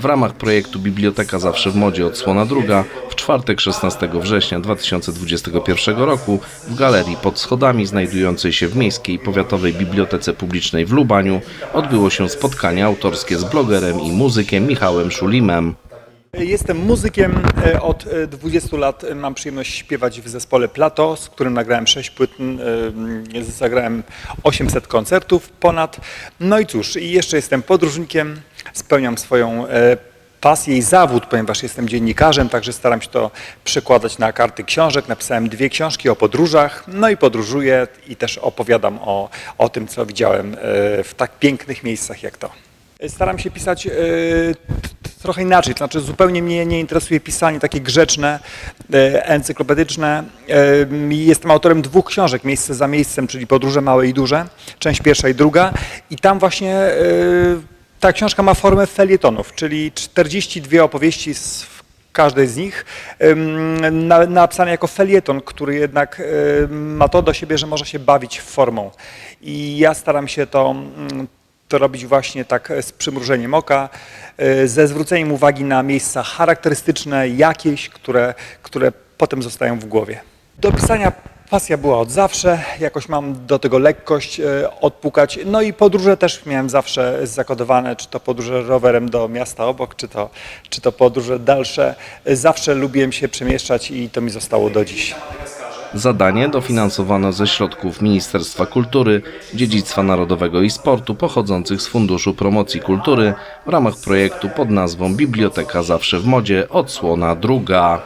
W ramach projektu Biblioteka Zawsze w Modzie Odsłona Druga w czwartek 16 września 2021 roku w galerii pod schodami znajdującej się w Miejskiej Powiatowej Bibliotece Publicznej w Lubaniu odbyło się spotkanie autorskie z blogerem i muzykiem Michałem Szulimem. Jestem muzykiem. e, Od e, 20 lat e, mam przyjemność śpiewać w zespole Plato, z którym nagrałem 6 płyt, e, zagrałem 800 koncertów ponad. No i cóż, jeszcze jestem podróżnikiem, spełniam swoją e, pasję i zawód, ponieważ jestem dziennikarzem, także staram się to przekładać na karty książek. Napisałem dwie książki o podróżach, no i podróżuję i też opowiadam o, o tym, co widziałem e, w tak pięknych miejscach jak to. Staram się pisać e, trochę inaczej, to znaczy zupełnie mnie nie interesuje pisanie takie grzeczne, e, encyklopedyczne. E, Jestem autorem dwóch książek, Miejsce za miejscem, czyli Podróże małe i duże, część pierwsza i druga i tam właśnie e, ta książka ma formę felietonów, czyli 42 opowieści z każdej z nich napisane jako felieton, który jednak em, ma to do siebie, że może się bawić formą. I ja staram się to, mm, to robić właśnie tak z przymrużeniem oka, e, ze zwróceniem uwagi na miejsca charakterystyczne, jakieś, które, które potem zostają w głowie. Do pisania pasja była od zawsze, jakoś mam do tego lekkość e, odpukać. No i podróże też miałem zawsze zakodowane, czy to podróże rowerem do miasta obok, czy to, czy to podróże dalsze. Zawsze lubiłem się przemieszczać i to mi zostało do dziś. Zadanie dofinansowano ze środków Ministerstwa Kultury, Dziedzictwa Narodowego i Sportu pochodzących z Funduszu Promocji Kultury w ramach projektu pod nazwą Biblioteka Zawsze w Modzie Odsłona Druga.